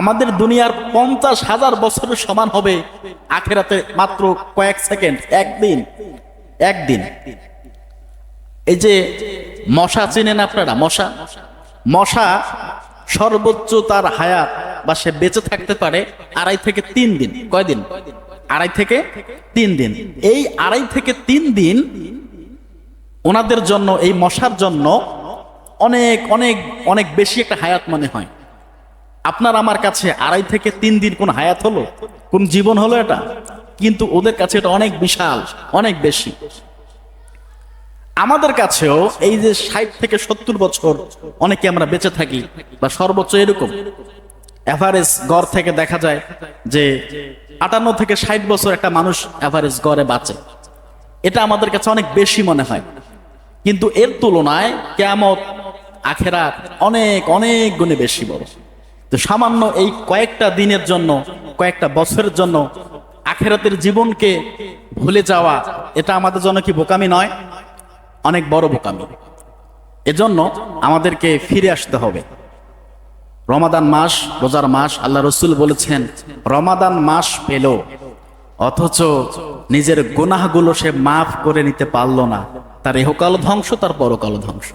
আমাদের দুনিয়ার পঞ্চাশ হাজার বছরের সমান হবে আখেরাতে মাত্র কয়েক সেকেন্ড, একদিন একদিন। এই যে মশা চিনেন আপনারা? মশা? মশা সর্বোচ্চ তার হায়াত বা সে বেঁচে থাকতে পারে আড়াই থেকে তিন দিন। কয়দিন? আড়াই থেকে তিন দিন। এই আড়াই থেকে তিন দিন ওনাদের জন্য, এই মশার জন্য অনেক অনেক অনেক বেশি একটা হায়াত মনে হয়। আপনার আমার কাছে আড়াই থেকে তিন দিন কোন হায়াত হলো? কোন জীবন হলো এটা? কিন্তু ওদের কাছে এটা অনেক বিশাল, অনেক বেশি। আমাদের কাছেও এই যে ষাট থেকে সত্তর বছর অনেকে আমরা বেঁচে থাকি বা সর্বোচ্চ এরকম। এভারেজ গড় থেকে দেখা যায় যে আটান্ন থেকে ষাট বছর একটা মানুষ এভারেজ গড়ে বাঁচে। এটা আমাদের কাছে অনেক বেশি মনে হয়। কিন্তু এর তুলনায় কেমত আখেরা অনেক অনেক গুণে বেশি বড়। তো সামান্য এই কয়েকটা দিনের জন্য, কয়েকটা বছরের জন্য আখেরাতের জীবনকে ভুলে যাওয়া, এটা আমাদের জন্য কি বোকামি নয়? অনেক বড় বোকামি। এজন্য আমাদেরকে ফিরে আসতে হবে। রমাদান মাস, রোজার মাস, আল্লাহ রসুল বলেছেন, রমাদান মাস পেল, অথচ নিজের গুনাহগুলো সে মাফ করে নিতে পারল না। তার এহকাল ধ্বংস, তার পরকাল ধ্বংস।